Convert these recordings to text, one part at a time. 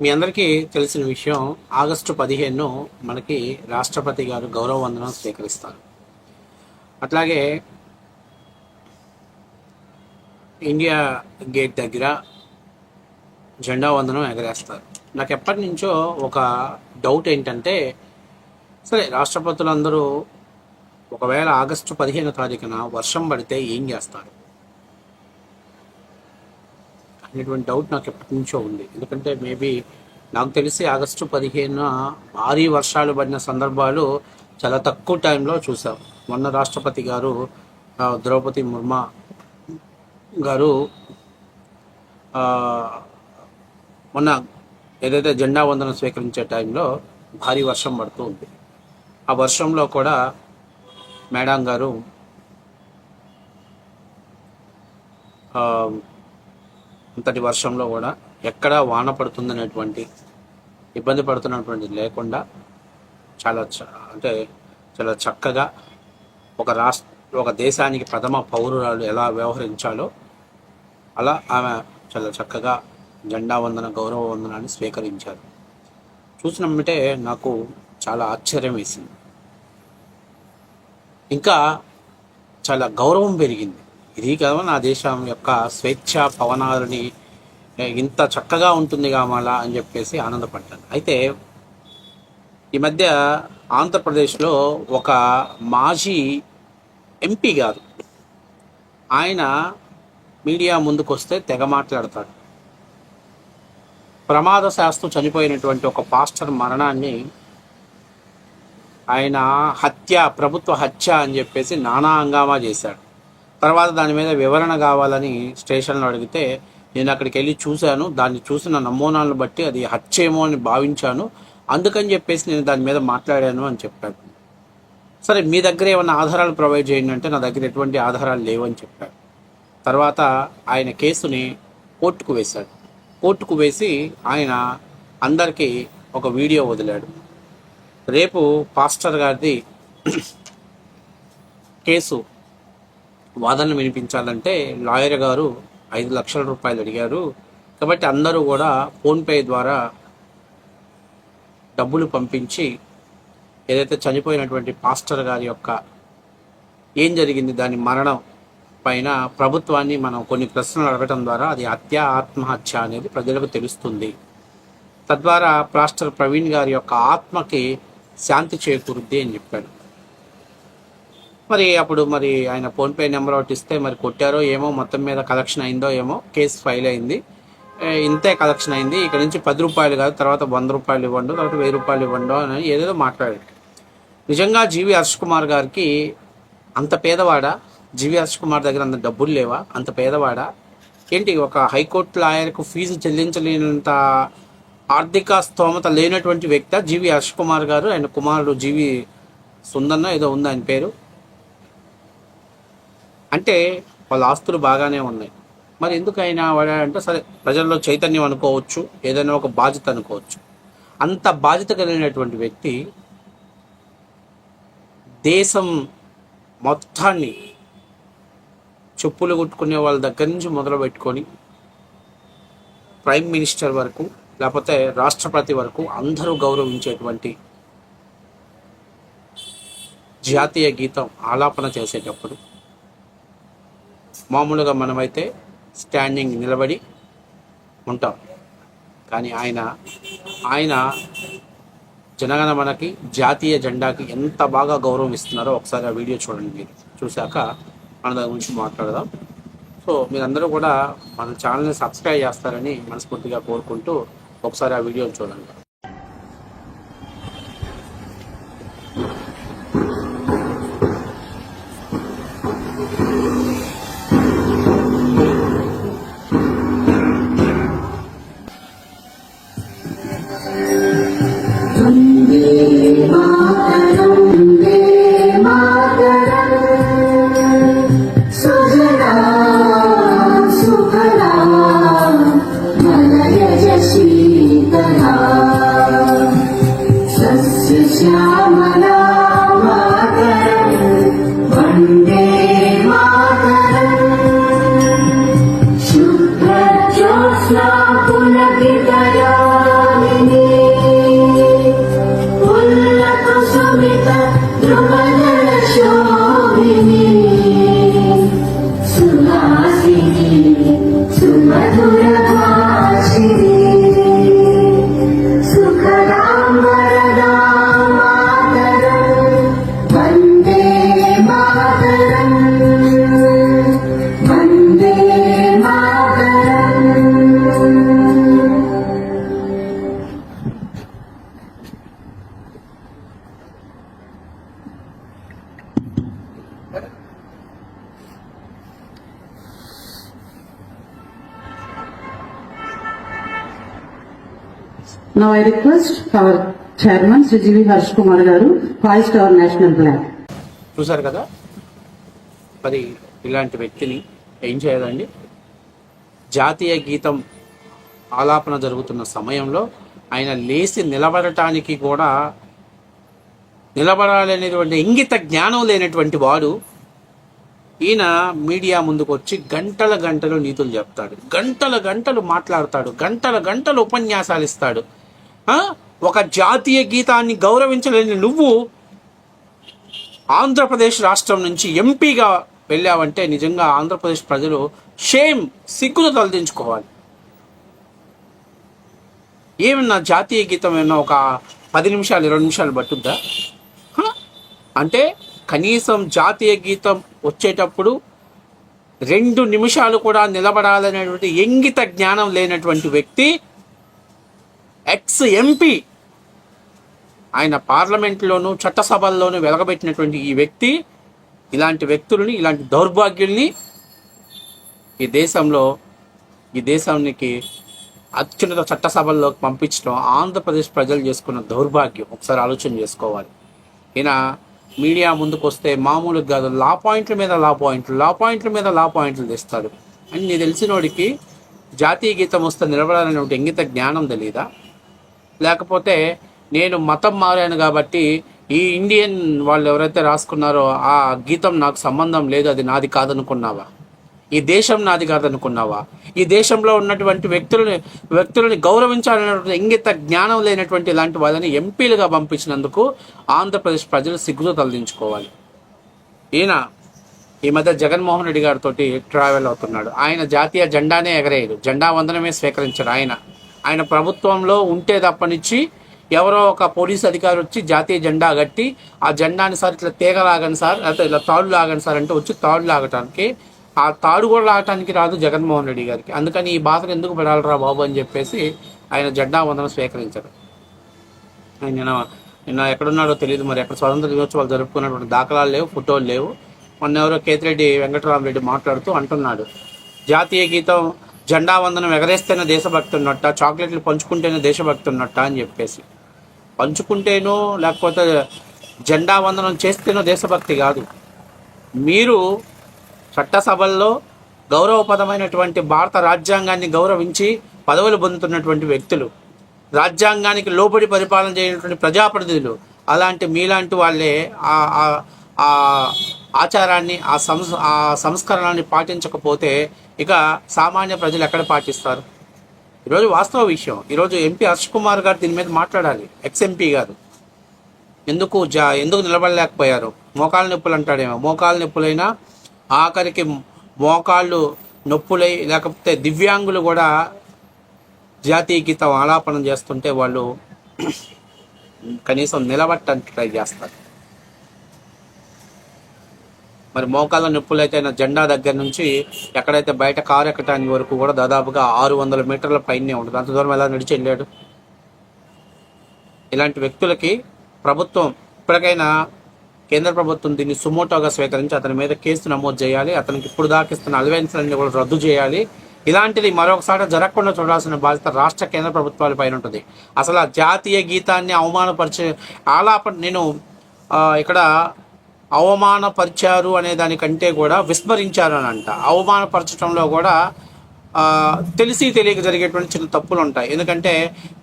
మీ అందరికీ తెలిసిన విషయం ఆగస్టు పదిహేను మనకి రాష్ట్రపతి గారు గౌరవ వందనం స్వీకరిస్తారు. అట్లాగే ఇండియా గేట్ దగ్గర జెండా వందనం ఎగరేస్తారు. నాకు ఎప్పటి నుంచో ఒక డౌట్ ఏంటంటే సరే రాష్ట్రపతులందరూ ఒకవేళ ఆగస్టు పదిహేను తారీఖున వర్షం పడితే ఏం చేస్తారు? అనేటువంటి డౌట్ నాకు ఎప్పటి నుంచో ఉంది. ఎందుకంటే మేబీ నాకు తెలిసి ఆగస్టు పదిహేను భారీ వర్షాలు పడిన సందర్భాలు చాలా తక్కువ టైంలో చూసాం మొన్న రాష్ట్రపతి గారు ద్రౌపది ముర్మా గారు మొన్న ఏదైతే జెండా వందనం స్వీకరించే టైంలో భారీ వర్షం పడుతూ ఉంది. ఆ వర్షంలో కూడా మేడం గారు అంతటి వర్షంలో కూడా ఎక్కడ వాన పడుతుందనేటువంటి ఇబ్బంది పడుతున్నటువంటి లేకుండా చాలా చ- అంటే చాలా చక్కగా ఒక రాష్ట్ర ఒక దేశానికి ప్రథమ పౌరురాలు ఎలా వ్యవహరించాలో అలా ఆమె చాలా చక్కగా జెండా వందన గౌరవ వందనాన్ని స్వీకరించారు. చూసినమ్మంటే నాకు చాలా ఆశ్చర్యం వేసింది. ఇంకా చాలా గౌరవం పెరిగింది. ఇది కదా నా దేశం యొక్క స్వేచ్ఛ పవనాలని ఇంత చక్కగా ఉంటుంది కావాలా అని చెప్పేసి ఆనందపడ్డాను. అయితే ఈ మధ్య ఆంధ్రప్రదేశ్లో ఒక మాజీ ఎంపీ గారు ఆయన మీడియా ముందుకు వస్తే తెగ మాట్లాడతాడు. ప్రమాద శాస్త్రం చనిపోయినటువంటి ఒక పాస్టర్ మరణాన్ని ఆయన హత్య ప్రభుత్వ హత్య అని చెప్పేసి నానా హంగామా చేశాడు. తర్వాత దాని మీద వివరణ కావాలని స్టేషన్లో అడిగితే నేను అక్కడికి వెళ్ళి చూశాను. దాన్ని చూసిన నమూనాలను బట్టి అది హత్యేమో అని భావించాను. అందుకని చెప్పేసి నేను దాని మీద మాట్లాడాను అని చెప్పాడు సరే మీ దగ్గర ఏమైనా ఆధారాలు ప్రొవైడ్ చేయండి అంటే నా దగ్గర ఎటువంటి ఆధారాలు లేవని చెప్పాడు తర్వాత ఆయన కేసుని కోర్టుకు వేశాడు. కోర్టుకు వేసి ఆయన అందరికీ ఒక వీడియో వదిలాడు. రేపు పాస్టర్ గారిది కేసు వాదన వినిపించాలంటే లాయర్ గారు ఐదు లక్షల రూపాయలు అడిగారు. కాబట్టి అందరూ కూడా ఫోన్పే ద్వారా డబ్బులు పంపించి ఏదైతే చనిపోయినటువంటి పాస్టర్ గారి యొక్క ఏం జరిగింది దాని మరణం పైన ప్రభుత్వాన్ని మనం కొన్ని ప్రశ్నలు అడగటం ద్వారా అది హత్య ఆత్మహత్య అనేది ప్రజలకు తెలుస్తుంది. తద్వారా పాస్టర్ ప్రవీణ్ గారి యొక్క ఆత్మకి శాంతి చేకూరుద్ది అని చెప్పాడు మరి అప్పుడు మరి ఆయన ఫోన్పే నెంబర్ ఒకటి ఇస్తే మరి కొట్టారో ఏమో మొత్తం మీద కలెక్షన్ అయిందో ఏమో కేసు ఫైల్ అయింది. ఇంతే కలెక్షన్ అయింది. ఇక్కడ నుంచి పది రూపాయలు కాదు తర్వాత వంద రూపాయలు ఇవ్వండు తర్వాత వెయ్యి రూపాయలు ఇవ్వండు అని ఏదేదో మాట్లాడాడు నిజంగా జీవి హర్ష్ కుమార్ గారికి అంత పేదవాడా? జీవి హర్ష్ కుమార్ దగ్గర అంత డబ్బులు లేవా? అంత పేదవాడా? ఏంటి ఒక హైకోర్టు లాయర్కు ఫీజు చెల్లించలేనంత ఆర్థిక స్తోమత లేనటువంటి వ్యక్తి జీవి హర్ష్ కుమార్ గారు? ఆయన కుమారుడు జీవి సుందన్న ఏదో ఉంది ఆయన పేరు. అంటే వాళ్ళ ఆస్తులు బాగానే ఉన్నాయి. మరి ఎందుకు ఆయన వాడాడంటే సరే ప్రజల్లో చైతన్యం అనుకోవచ్చు ఏదైనా ఒక బాధ్యత అనుకోవచ్చు. అంత బాధ్యత కలిగినటువంటి వ్యక్తి దేశం మొత్తాన్ని చెప్పులు కొట్టుకునే వాళ్ళ దగ్గర నుంచి మొదలు పెట్టుకొని ప్రైమ్ మినిస్టర్ వరకు లేకపోతే రాష్ట్రపతి వరకు అందరూ గౌరవించేటువంటి జాతీయ గీతం ఆలాపన చేసేటప్పుడు మామూలుగా మనమైతే స్టాండింగ్ నిలబడి ఉంటాం. కానీ ఆయన ఆయన జనగణ మనకి జాతీయ జెండాకి ఎంత బాగా గౌరవం ఇస్తున్నారో ఒకసారి ఆ వీడియో చూడండి మీరు. చూశాక మన దాని గురించి మాట్లాడదాం. సో మీరందరూ కూడా మన ఛానల్ని సబ్స్క్రైబ్ చేస్తారని మనస్ఫూర్తిగా కోరుకుంటూ ఒకసారి ఆ వీడియో చూడండి. Now I request our chairman Sri G.V. Harsh Kumar Garu, hoist our national flag. చూశారు కదా మరి ఇలాంటి వ్యక్తిని ఏం చేయాలండి జాతీయ గీతం ఆలాపన జరుగుతున్న సమయంలో ఆయన లేచి నిలబడటానికి కూడా నిలబడాలనేటువంటి ఇంగిత జ్ఞానం లేనటువంటి వాడు ఈయన మీడియా ముందుకు వచ్చి గంటల గంటలు నీతులు చెప్తాడు గంటల గంటలు మాట్లాడతాడు గంటల గంటలు ఉపన్యాసాలు ఇస్తాడు ఒక జాతీయ గీతాన్ని గౌరవించలేని నువ్వు ఆంధ్రప్రదేశ్ రాష్ట్రం నుంచి ఎంపీగా వెళ్ళావంటే నిజంగా ఆంధ్రప్రదేశ్ ప్రజలు షేమ్ సిగ్గును తలదించుకోవాలి. ఏమన్నా జాతీయ గీతం ఏమన్నా ఒక పది నిమిషాలు ఇరవై నిమిషాలు పట్టుద్దా అంటే కనీసం జాతీయ గీతం వచ్చేటప్పుడు రెండు నిమిషాలు కూడా నిలబడాలనేటువంటి ఎంగిత జ్ఞానం లేనటువంటి వ్యక్తి ఎక్స్ ఎంపీ ఆయన పార్లమెంట్లోనూ చట్టసభల్లోనూ వెలగబెట్టినటువంటి ఈ వ్యక్తి ఇలాంటి వ్యక్తులని ఇలాంటి దౌర్భాగ్యుల్ని ఈ దేశంలో ఈ దేశానికి అత్యున్నత చట్టసభల్లోకి పంపించడం ఆంధ్రప్రదేశ్ ప్రజలు చేసుకున్న దౌర్భాగ్యం. ఒకసారి ఆలోచన చేసుకోవాలి. ఈయన మీడియా ముందుకు వస్తే మామూలుగా కాదు లా పాయింట్ల మీద లా పాయింట్లు లా పాయింట్ల మీద లా పాయింట్లు తెస్తాడు. అని నీ తెలిసినోడికి జాతీయ గీతం వస్తే నిలబడాలనే ఇంగిత జ్ఞానం తెలీదా? లేకపోతే నేను మతం మారాను కాబట్టి ఈ ఇండియన్ వాళ్ళు ఎవరైతే రాసుకున్నారో ఆ గీతం నాకు సంబంధం లేదు అది నాది కాదనుకున్నావా? ఈ దేశం నాది కాదనుకున్నావా? ఈ దేశంలో ఉన్నటువంటి వ్యక్తులని వ్యక్తులని గౌరవించాలన్నటువంటి ఇంగిత జ్ఞానం లేనటువంటి ఇలాంటి వాళ్ళని ఎంపీలుగా పంపించినందుకు ఆంధ్రప్రదేశ్ ప్రజలు సిగ్గుతో తలదించుకోవాలి. ఈయన ఈ మధ్య జగన్మోహన్ రెడ్డి గారితో ట్రావెల్ అవుతున్నాడు. ఆయన జాతీయ జెండానే ఎగరేయడు జెండా వందనమే స్వీకరించాడు ఆయన. ఆయన ప్రభుత్వంలో ఉంటే తప్పనిచ్చి ఎవరో ఒక పోలీస్ అధికారి వచ్చి జాతీయ జెండా కట్టి ఆ జెండాని సార్ ఇట్లా తీగ లాగండి సార్ లేకపోతే ఇలా తాడు లాగండి సార్ అంటే వచ్చి తాడు లాగటానికి ఆ తాడు కూడా లాగటానికి రాదు జగన్మోహన్ రెడ్డి గారికి. అందుకని ఈ బాధను ఎందుకు పడాలరా బాబు అని చెప్పేసి ఆయన జెండా వందనం స్వీకరించారు. ఆయన నిన్న నిన్న ఎక్కడున్నాడో తెలియదు మరి ఎక్కడ స్వతంత్ర దినోత్సవాలు జరుపుకున్నటువంటి దాఖలాలు లేవు ఫోటోలు లేవు. మొన్న ఎవరో కేతిరెడ్డి వెంకటరామరెడ్డి మాట్లాడుతూ అంటున్నాడు జాతీయ గీతం జెండా వందనం ఎగరేస్తేనే దేశభక్తున్నట్ట చాక్లెట్లు పంచుకుంటేనే దేశభక్తున్నట్ట అని చెప్పేసి. పంచుకుంటేనో లేకపోతే జెండా వందనం చేస్తేనో దేశభక్తి కాదు. మీరు చట్టసభల్లో గౌరవపదమైనటువంటి భారత రాజ్యాంగాన్ని గౌరవించి పదవులు పొందుతున్నటువంటి వ్యక్తులు రాజ్యాంగానికి లోబడి పరిపాలన చేయనటువంటి ప్రజాప్రతినిధులు అలాంటి మీలాంటి వాళ్ళే ఆ ఆ ఆచారాన్ని ఆ సంస్ ఆ సంస్కరణని పాటించకపోతే ఇక సామాన్య ప్రజలు ఎక్కడ పాటిస్తారు? ఈరోజు వాస్తవ విషయం. ఈరోజు ఎంపీ హర్ష్ కుమార్ గారు దీని మీద మాట్లాడాలి. ఎక్స్ ఎంపీ గారు. ఎందుకు జా ఎందుకు నిలబడలేకపోయారు? మోకాళ్ళ నొప్పులు అంటాడేమో. మోకాళ్ళ నొప్పులైనా ఆఖరికి మోకాళ్ళు నొప్పులై లేకపోతే దివ్యాంగులు కూడా జాతీయ గీతం ఆలాపనం చేస్తుంటే వాళ్ళు కనీసం నిలబట్టడానికి ట్రై చేస్తారు. మరి మోకాళ్ళ నొప్పులు అయితే జెండా దగ్గర నుంచి ఎక్కడైతే బయట కారు ఎక్కటానికి వరకు కూడా దాదాపుగా ఆరు వందల మీటర్ల పైనే ఉంటుంది. అంత దూరం ఎలా నడిచి వెళ్ళాడు? ఇలాంటి వ్యక్తులకి ప్రభుత్వం ఇప్పటికైనా కేంద్ర ప్రభుత్వం దీన్ని సుమోటోగా స్వీకరించి అతని మీద కేసు నమోదు చేయాలి. అతనికి ఇప్పుడు దాకిస్తున్న అలవెన్స్ అన్ని కూడా రద్దు చేయాలి. ఇలాంటిది మరొకసారి జరగకుండా చూడాల్సిన బాధ్యత రాష్ట్ర కేంద్ర ప్రభుత్వాల పైన ఉంటుంది. అసలు ఆ జాతీయ గీతాన్ని అవమానపరిచే ఆలాప నేను ఇక్కడ అవమానపరిచారు అనే దానికంటే కూడా విస్మరించారు అని అంట అవమానపరచడంలో కూడా తెలిసి తెలియక జరిగేటువంటి చిన్న తప్పులు ఉంటాయి ఎందుకంటే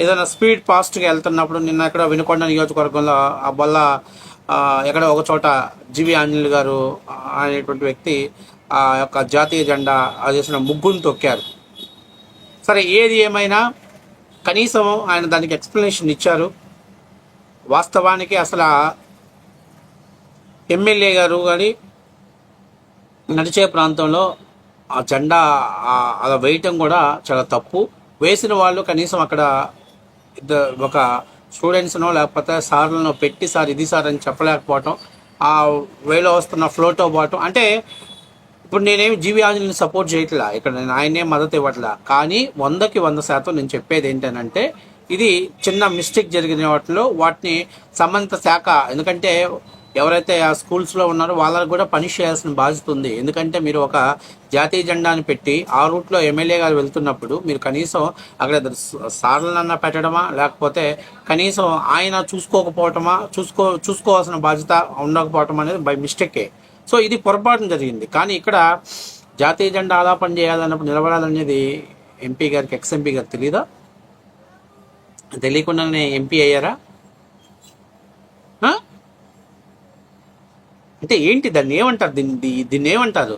ఏదైనా స్పీడ్ ఫాస్ట్గా వెళ్తున్నప్పుడు నిన్న ఎక్కడ వినుకొండ నియోజకవర్గంలో ఆ వల్ల ఆ, ఎక్కడ ఒక చోట జీవి ఆంజనేయులు గారు అనేటువంటి వ్యక్తి ఆ యొక్క జాతీయ జెండా అది చేసిన ముగ్గును తొక్కారు. సరే ఏది ఏమైనా కనీసం ఆయన దానికి ఎక్స్ప్లెనేషన్ ఇచ్చారు. వాస్తవానికి అసలు ఎమ్మెల్యే గారు కానీ నడిచే ప్రాంతంలో ఆ జెండా అలా వేయటం కూడా చాలా తప్పు. వేసిన వాళ్ళు కనీసం అక్కడ ఇద్దరు ఒక స్టూడెంట్స్నో లేకపోతే సార్లను పెట్టి సార్ ఇది సార్ అని చెప్పలేకపోవటం ఆ వేలో వస్తున్న ఫ్లోతో పోవటం అంటే ఇప్పుడు నేనేమి జీవి ఆంజనేయుని సపోర్ట్ చేయట్లా ఇక్కడ నేను ఆయనే మద్దతు ఇవ్వట్లా. కానీ వందకి వంద శాతం నేను చెప్పేది ఏంటంటే ఇది చిన్న మిస్టేక్ జరిగిన వాటిలో వాటిని సంబంధిత శాఖ ఎందుకంటే ఎవరైతే ఆ స్కూల్స్లో ఉన్నారో వాళ్ళకి కూడా పనిష్ చేయాల్సిన బాధ్యత ఉంది. ఎందుకంటే మీరు ఒక జాతీయ జెండాని పెట్టి ఆ రూట్లో ఎమ్మెల్యే గారు వెళ్తున్నప్పుడు మీరు కనీసం అక్కడ సార్లన్న పెట్టడమా లేకపోతే కనీసం ఆయన చూసుకోకపోవటమా చూసుకో చూసుకోవాల్సిన బాధ్యత ఉండకపోవటం అనేది బై మిస్టేకే సో ఇది పొరపాటున జరిగింది. కానీ ఇక్కడ జాతీయ జెండా ఆలాపన చేయాలన్నప్పుడు నిలబడాలనేది ఎంపీ గారికి ఎక్స్ ఎంపీ గారికి తెలీదా? తెలియకుండానే ఎంపీ అయ్యారా? అంటే ఏంటి దాన్ని ఏమంటారు? దీన్ని దీ- దీన్ని ఏమంటారు?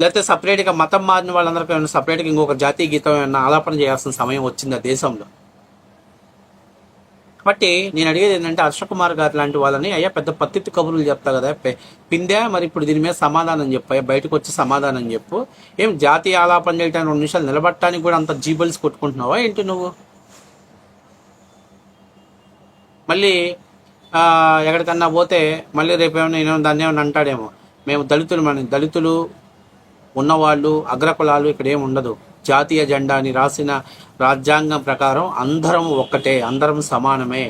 లేకపోతే సపరేట్గా మతం మారిన వాళ్ళందరికీ ఏమైనా సపరేట్గా ఇంకొక జాతీయ గీతం ఏమైనా ఆలాపన చేయాల్సిన సమయం వచ్చింది ఆ దేశంలో? కాబట్టి నేను అడిగేది ఏంటంటే హర్ష కుమార్ గారు లాంటి వాళ్ళని అయ్యా పెద్ద పత్తిత్తి కబుర్లు చెప్తా కదా పిందే మరి ఇప్పుడు దీని మీద సమాధానం చెప్పు బయటకు వచ్చి సమాధానం చెప్పు. ఏం జాతీయ ఆలాపన చేయడానికి రెండు నిమిషాలు నిలబట్టడానికి కూడా అంత జీబల్స్ కొట్టుకుంటున్నావా ఏంటి నువ్వు? మళ్ళీ ఎక్కడికన్నా పోతే మళ్ళీ రేపు ఏమైనా నేను దాన్ని ఏమైనా అంటాడేమో. మేము దళితులు మన దళితులు ఉన్నవాళ్ళు అగ్రకులాలు ఇక్కడ ఏమి ఉండదు. జాతీయ జెండా అని రాసిన రాజ్యాంగం ప్రకారం అందరం ఒక్కటే అందరం సమానమే.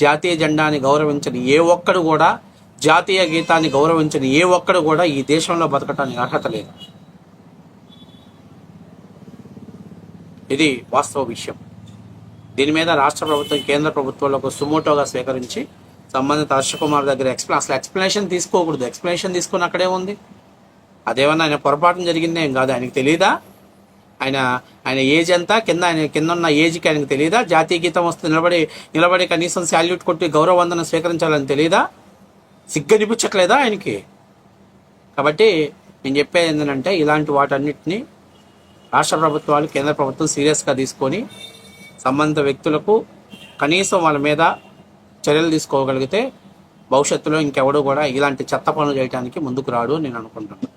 జాతీయ జెండాని గౌరవించని ఏ ఒక్కడు కూడా జాతీయ గీతాన్ని గౌరవించని ఏ ఒక్కడు కూడా ఈ దేశంలో బతకటానికి అర్హత లేదు. ఇది వాస్తవ విషయం. దీని మీద రాష్ట్ర ప్రభుత్వం కేంద్ర ప్రభుత్వాలకు సుమోటోగా స్వీకరించి సంబంధిత హర్ష కుమార్ దగ్గర ఎక్స్ప్లెయిన్ అసలు ఎక్స్ప్లెనేషన్ తీసుకోకూడదు. ఎక్స్ప్లెనేషన్ తీసుకుని అక్కడే ఉంది. అదేమన్నా ఆయన పొరపాటున జరిగిందే ఏం కాదు. ఆయనకు తెలియదా ఆయన ఆయన ఏజ్ ఎంత? కింద ఆయన కింద ఉన్న ఏజ్కి ఆయనకు తెలియదా జాతీయ గీతం వస్తే నిలబడి నిలబడి కనీసం శాల్యూట్ కొట్టి గౌరవ వందనం స్వీకరించాలని తెలియదా సిగ్గనిపించట్లేదా ఆయనకి? కాబట్టి నేను చెప్పేది ఏంటంటే ఇలాంటి వాటన్నిటిని రాష్ట్ర ప్రభుత్వాలు కేంద్ర ప్రభుత్వం సీరియస్గా తీసుకొని సంబంధిత వ్యక్తులకు కనీసం వాళ్ళ మీద చర్యలు తీసుకోగలిగితే భవిష్యత్తులో ఇంకెవడు కూడా ఇలాంటి చెత్త పనులు చేయడానికి ముందుకు రాడు నేను అనుకుంటున్నాను.